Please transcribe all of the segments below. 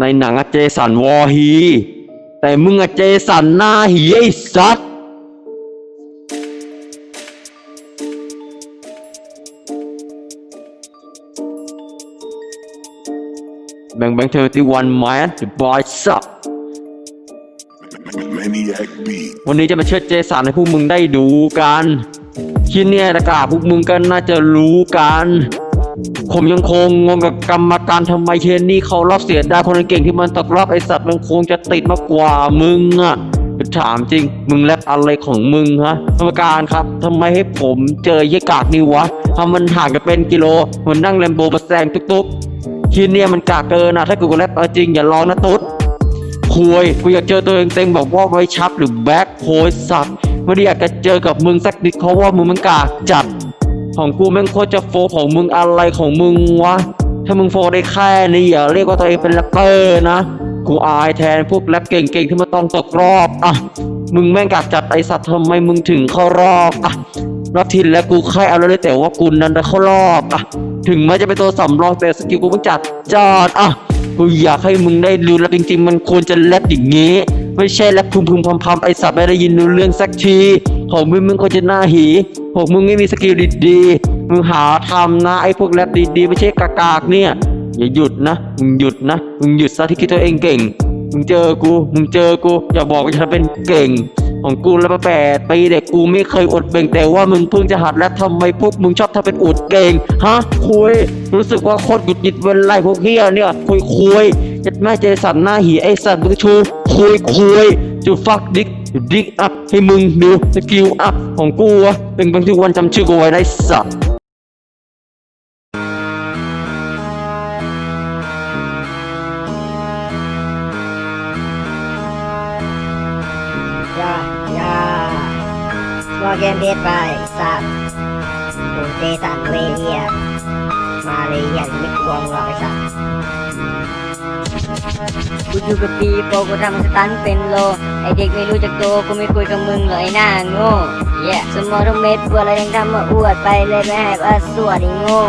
ในหนังอะเจสันวอฮี แต่มึงอะเจสันหน้าหีไอ้สัตว์แบงแบงเธอที่วันแมนบอยสับวันนี้จะมาเชิดเจสันให้พวกมึงได้ดูกันคิดเนี่ยตะกาศพวกมึงก็น่าจะรู้กัน ผมยังคงงงกับกรรมการทำไมเทนนี่เขารอบเสียได้คนเก่งที่มันตกรอบไอสัตว์มันคงจะติดมากกว่ามึงอะถามจริง มึงแลบอะไรของมึงฮะกรรมการครับทำไมให้ผมเจอเยกากนี่วะทำมันห่างกันเป็นกิโลมันนั่งแลมโบมาแซงตุ๊กๆคิดเนี่ยมันกากเกินอะถ้ากูแลบเอาจริงอย่าลองนะตุ๊ดคุยกูอยากเจอตัวเองเต็งบอกว่าไว้ชับหรือแบ็คโคยสัตว์ไม่ได้อยากจะเจอกับมึงสักนิดเพราะว่ามึงมันกากจัด ของกูแม่งโคตรจะโฟของมึงอะไรของมึงวะ ถ้ามึงโฟได้แค่นี้อย่าเรียกว่าตัวเองเป็นแรปเปอร์นะ กูอายแทนพวกแรปเก่งๆที่มาต้องตกรอบอะ มึงแม่งกากจัดไอสัตว์ทำไมมึงถึงเข้ารอบอะรอบที่แล้วกูแค่เอาเลยแต่ว่ากูนั้นได้เข้ารอบอะ ถึงแม้จะเป็นตัวสำรองแต่สกิลกูมันจัดจอดอะ กูอยากให้มึงได้รู้แล้วจริงๆ มันควรจะแรปอย่างงี้ ไม่ใช่แรปพึมพึมพำพำไอสัตว์ไม่ได้ยินรู้เรื่องสักที ของมึงมึงควรจะหน้าหีของมึงไม่มีสกิลดีๆมึงหาทำนะไอ้พวกแรปดีๆไม่ใช่กากๆเนี่ย อย่าหยุดนะมึงหยุดนะมึงหยุดซะที่คิดตัวเองเก่ง มึงเจอกู มึงเจอกู อย่าบอกว่าฉันเป็นเก่ง ของกูแล้วมาแปดปีเด็กกูไม่เคยอดเบ่งแต่ว่ามึงเพิ่งจะหัดแล้วทำไมพวกมึงชอบทำเป็นอดเก่งฮะคุย รู้สึกว่าโคตรหยุดหยิดเวลาพวกเฮียเนี่ยคุยคุยยัดแม่เจสันหน้าหีไอสัตว์มึงชูคุยคุยจูฟักดิก ดิกอัพให้มึงดูสกิลอัพของกูอะเป็นบางทีวันจำชื่อกูไว้ได้สัตว์อย่าย่าเกมเพจไปสัตว์โดนเจสันเวเฮียมาเลยเฮียไม่กลัวมึงหรอกไอ้สัตว์ กูอยู่กับปีโปกูทำสตันเป็นโล ไอเด็กไม่รู้จักโตกูไม่คุยกับมึงหรอกไอหน้าโง่เย่สมองทั้งเม็ดปวดอะไรยังทำมาอวดไปเลยไม่ให้ว่าสวดไอโง่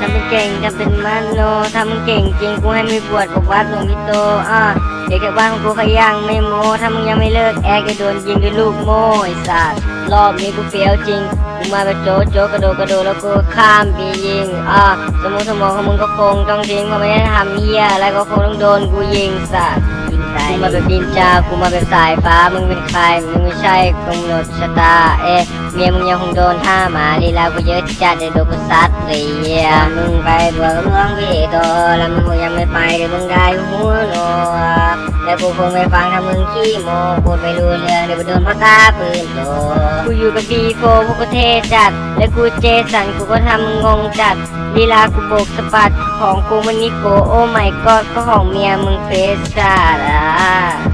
ทำเป็นเก่งทำเป็นมันโนทำมันเก่งจริงกูให้ม่บวชบอกวัดหลวงพี่โตอะเด็กแถวบ้านของกูขยังไม่โมถ้ามึงยังไม่เลิกแอร์กจะโดนยิงด้วยลูกโม่ไอ้สัตว์รอบนี้กูเฟี้ยวจริงกูมาแบบโจ๊ะโจ๊ะกระโดดกระโดดแล้วกูข้ามปียิงอะสมองสมองของมึงก็คงต้องทิ้งเพราะไม่ได้ทำเฮียอะไรก็คงต้องโดนกูยิงสัตว์ยิงตายกูมาแบบดินจากูมาแบบสายฟ้า มึงเป็นใคร มึงไม่ใช่กำหนดชะตา เอ๊ะเมียมึงยังคงโดนท่าหมาลีลากูเยอะจัดเดี๋ยวโดนกูซัดเลยเหี้ยมึงไปเบื่อกับเมืองพี่โตแล้วมึงคงยังไม่ไปเดี๋ยวมึงได้หัวโน แล้วกูคงไม่ฟังถ้ามึงขี้โมพูดไม่รู้เรื่องเดี๋ยวไปโดนพ่อตาปืนโตกูอยู่กับบีโฟพวกกูเทจัด แล้วกูเจสันกูก็ทำมึงงงจัดลีลากูโบกสะบัดของกูมันนิโกโอ้ไม่กอดก็ของเมียมึงเฟซจัดอะ